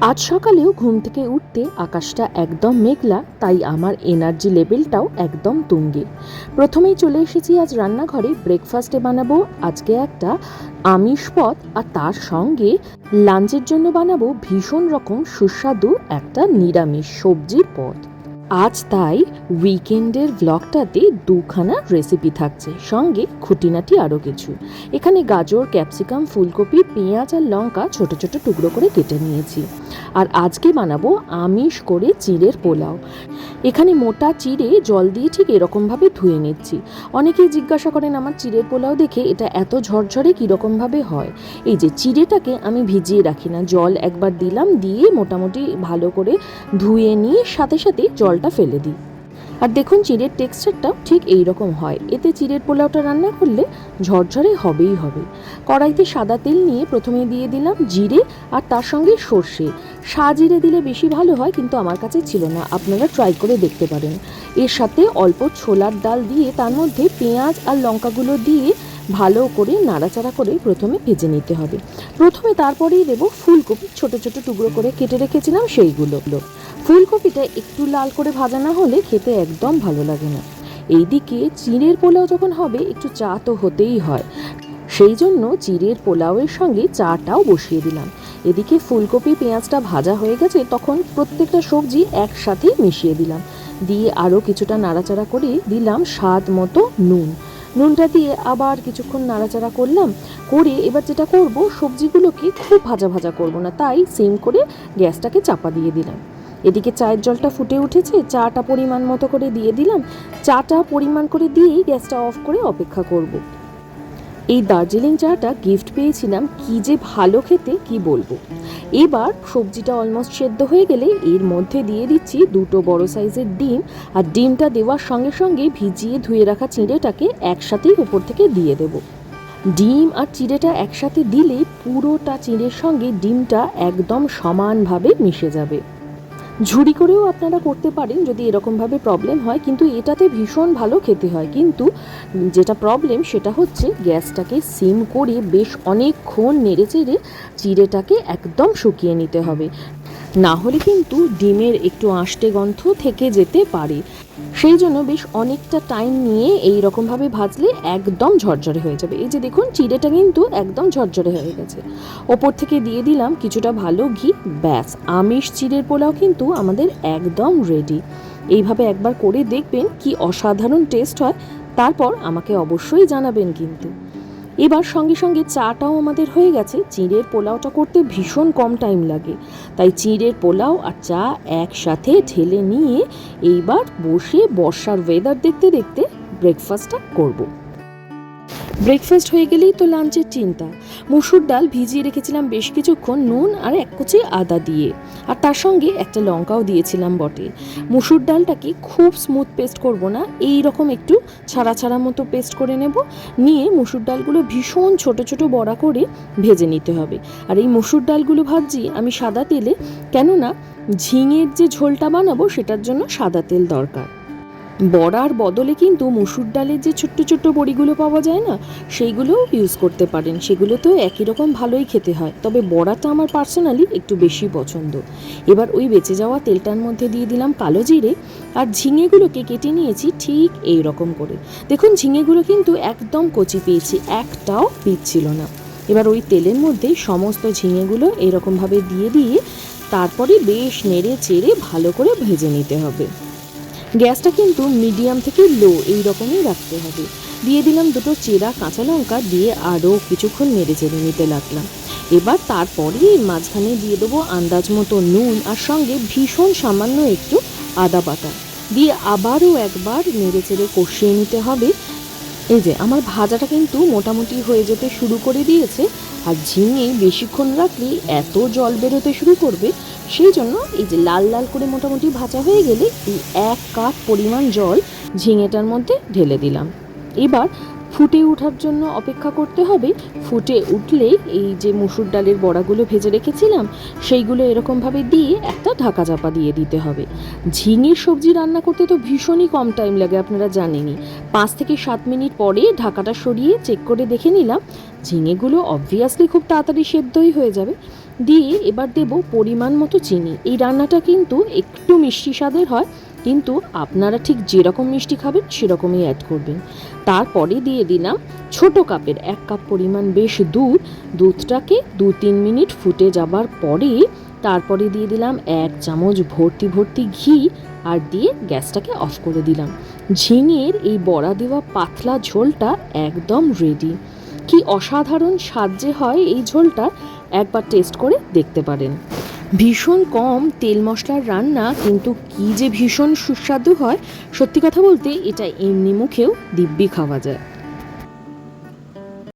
আজ সকালেও ঘুম থেকে উঠতে আকাশটা একদম মেঘলা, তাই আমার এনার্জি লেভেলটাও একদম তুঙ্গে। প্রথমেই চলে এসেছি আজ রান্নাঘরে ব্রেকফাস্টে বানাবো। আজকে একটা আমিষ পদ, আর তার সঙ্গে লাঞ্চের জন্য বানাবো ভীষণ রকম সুস্বাদু একটা নিরামিষ সবজির পদ। আজ তাই উইকেন্ডের ব্লগটাতে দুখানা রেসিপি থাকছে, সঙ্গে খুঁটিনাটি আরও কিছু। এখানে গাজর ক্যাপসিকাম ফুলকপি, পেঁয়াজ আর লঙ্কা ছোট ছোট টুকরো করে কেটে নিয়েছি। আর আজকে বানাবো আমিষ করে চিড়ের পোলাও। এখানে মোটা চিড়ে জল দিয়ে ঠিক এরকমভাবে ধুয়ে নিচ্ছি। অনেকেই জিজ্ঞাসা করেন, আমার চিড়ের পোলাও দেখে এটা এত ঝরঝরে কীরকমভাবে হয়? এই যে চিড়েটাকে আমি ভিজিয়ে রাখি না, জল একবার দিলাম, দিয়ে মোটামুটি ভালো করে ধুয়ে নিয়ে সাথে সাথে জলটা ফেলে দিই। আর দেখুন, চিড়ের টেক্সচারটাও ঠিক এই রকম হয়। এতে চিড়ের পোলাওটা রান্না করলে ঝরঝরে হবেই হবে। কড়াইতে সাদা তেল নিয়ে প্রথমে দিয়ে দিলাম জিরে আর তার সঙ্গে সর্ষে। সাজিরে দিলে বেশি ভালো হয়, কিন্তু আমার কাছে ছিল না। আপনারা ট্রাই করে দেখতে পারেন। এর সাথে অল্প ছোলার ডাল দিয়ে তার মধ্যে পেঁয়াজ আর লঙ্কাগুলো দিয়ে ভালো করে নাড়াচাড়া করে প্রথমে ভেজে নিতে হবে। প্রথমে তারপরেই দেবো ফুলকপি। ছোট ছোট টুকরো করে কেটে রেখেছিলাম সেইগুলো। ফুলকপিটা একটু লাল করে ভাজা না হলে খেতে একদম ভালো লাগে না। এইদিকে চিড়ের পোলাও যখন হবে, একটু চা তো হতেই হয়। সেই জন্য চিড়ের পোলাওয়ের সঙ্গে চাটাও বসিয়ে দিলাম। এদিকে ফুলকপি, পেঁয়াজটা ভাজা হয়ে গেছে, তখন প্রত্যেকটা সবজি একসাথে মিশিয়ে দিলাম। দিয়ে আরও কিছুটা নাড়াচাড়া করে দিলাম স্বাদ মতো নুন। নুনটা দিয়ে আবার কিছুক্ষণ নাড়াচাড়া করলাম। করে এবার যেটা করব, সবজিগুলোকে খুব ভাজা ভাজা করব না, তাই সেম করে গ্যাসটাকে চাপা দিয়ে দিলাম। এদিকে চায়ের জলটা ফুটে উঠেছে, চাটা পরিমাণ মতো করে দিয়ে দিলাম। চাটা পরিমাণ করে দিয়েই গ্যাসটা অফ করে অপেক্ষা করব। এই দার্জিলিং চাটা গিফট পেয়েছিলাম কি যে ভালো খেতে, কি বলব? এবার সবজিটা অলমোস্ট সেদ্ধ হয়ে গেলে এর মধ্যে দিয়ে দিচ্ছি দুটো বড় সাইজের ডিম আর ডিমটা দেওয়ার সঙ্গে সঙ্গে ভিজিয়ে ধুয়ে রাখা চিঁড়েটাকে একসাথেই উপর থেকে দিয়ে দেবো। ডিম আর চিড়েটা একসাথে দিলে পুরোটা চিঁড়ের সঙ্গে ডিমটা একদম সমানভাবে মিশে যাবে। ঝুড়ি করেও আপনারা করতে পারেন যদি এরকমভাবে প্রবলেম হয়, কিন্তু এটাতে ভীষণ ভালো খেতে হয়। কিন্তু যেটা প্রবলেম সেটা হচ্ছে গ্যাসটাকে সিম করে বেশ অনেকক্ষণ নেড়ে চেড়ে চিড়েটাকে একদম শুকিয়ে নিতে হবে। না হলে কিন্তু ডিমের একটু আষ্টে গন্ধ থেকে যেতে পারে। সেই জন্য বেশ অনেকটা টাইম নিয়ে এই রকমভাবে ভাজলে একদম ঝরঝরে হয়ে যাবে। এই যে দেখুন, চিড়েটা কিন্তু একদম ঝরঝরে হয়ে গেছে। ওপর থেকে দিয়ে দিলাম কিছুটা ভালো ঘি, ব্যাস। আমিষ চিড়ের পোলাও কিন্তু আমাদের একদম রেডি এইভাবে একবার করে দেখবেন কি অসাধারণ টেস্ট হয়। তারপর আমাকে অবশ্যই জানাবেন কিন্তু। এবার সঙ্গে সঙ্গে চাটাও আমাদের হয়ে গেছে চিঁড়ের পোলাওটা করতে ভীষণ কম টাইম লাগে তাই চিঁড়ের পোলাও আর চা একসাথে ঢেলে নিয়ে এইবার বসে বর্ষার ওয়েদার দেখতে দেখতে ব্রেকফাস্টটা করব। ব্রেকফাস্ট হয়ে গেলেই তো লাঞ্চের চিন্তা। মুসুর ডাল ভিজিয়ে রেখেছিলাম বেশ কিছুক্ষণ নুন আর এক কুচি আদা দিয়ে। আর তার সঙ্গে একটা লঙ্কাও দিয়েছিলাম বটে। মুসুর ডালটাকে খুব স্মুথ পেস্ট করব না, এই রকম একটু ছাড়া ছাড়া মতো পেস্ট করে নেব। নিয়ে মুসুর ডালগুলো ভীষণ ছোট ছোট বড়া করে ভেজে নিতে হবে। আর এই মুসুর ডালগুলো ভাজছি আমি সাদা তেলে, কেননা ঝিঙের যে ঝোলটা বানাবো সেটার জন্য সাদা তেল দরকার। বড়ার বদলে কিন্তু মুসুর ডালের যে ছোট্ট ছোট্ট বড়িগুলো পাওয়া যায় না, সেইগুলোও ইউজ করতে পারেন। সেগুলো তো একই রকম ভালোই খেতে হয়। তবে বড়াটা আমার পার্সোনালি একটু বেশি পছন্দ। এবার ওই বেঁচে যাওয়া তেলটার মধ্যে দিয়ে দিলাম কালো জিরে আর ঝিঙেগুলোকে কেটে নিয়েছি ঠিক এই রকম করে। দেখুন, ঝিঙেগুলো কিন্তু একদম কচি পেয়েছি, একটাও পিচ্ছিল না। এবার ওই তেলের মধ্যে সমস্ত ঝিঙেগুলো এরকমভাবে দিয়ে দিয়ে তারপরে বেশ নেড়ে চেড়ে ভালো করে ভেজে নিতে হবে। গ্যাসটা কিন্তু মিডিয়াম থেকে লো, এই রকমই রাখতে হবে। দিয়ে দিলাম দুটো চেরা কাঁচা লঙ্কা দিয়ে আরও কিছুক্ষণ নেড়ে চেড়ে নিতে লাগলাম। এবার তারপরে মাঝখানে দিয়ে দেবো আন্দাজ মতো নুন আর সঙ্গে ভীষণ সামান্য একটু আদা বাটা। দিয়ে আবারও একবার নেড়ে চেড়ে কষিয়ে নিতে হবে। এই যে, আমার ভাজাটা কিন্তু মোটামুটি হয়ে যেতে শুরু করে দিয়েছে। আর ঝিঙে বেশিক্ষণ রাখলে এত জল বেরোতে শুরু করবে সেই জন্য এই যে লাল লাল করে মোটামুটি ভাজা হয়ে গেলে এই এক কাপ পরিমাণ জল ঝিঙেটার মধ্যে ঢেলে দিলাম। এবার ফুটে ওঠার জন্য অপেক্ষা করতে হবে। ফুটে উঠলে এই যে মুসুর ডালের বড়াগুলো ভেজে রেখেছিলাম, সেইগুলো এরকমভাবে দিয়ে একটা ঢাকা চাপা দিয়ে দিতে হবে। ঝিঙের সবজি রান্না করতে তো ভীষণই কম টাইম লাগে, আপনারা জানেনই। পাঁচ থেকে সাত মিনিট পরে ঢাকাটা সরিয়ে চেক করে দেখে নিলাম। ঝিঙেগুলো অবভিয়াসলি খুব তাড়াতাড়ি সেদ্ধই হয়ে যাবে। দিয়ে এবার দেব পরিমাণ মতো চিনি। এই রান্নাটা কিন্তু একটু মিষ্টি স্বাদের হয়, কিন্তু আপনারা ঠিক যেরকম মিষ্টি খাবেন সেরকমই অ্যাড করবেন। তারপরে দিয়ে দিলাম ছোট কাপের এক কাপ পরিমাণ বেশ দুধ। দুধটাকে দু তিন মিনিট ফুটে যাবার পরে তারপরে দিয়ে দিলাম এক চামচ ভর্তি ভর্তি ঘি আর দিয়ে গ্যাসটাকে অফ করে দিলাম। ঝিঙের এই বড়া দেওয়া পাতলা ঝোলটা একদম রেডি কি অসাধারণ স্বাদ যে হয় এই ঝোলটা। একবার টেস্ট করে দেখতে পারেন। ভীষণ কম তেল মশলার রান্না, কিন্তু কি যে ভীষণ সুস্বাদু হয়, সত্যি কথা বলতে এটা এমনি মুখেও দিব্যি খাওয়া যায়।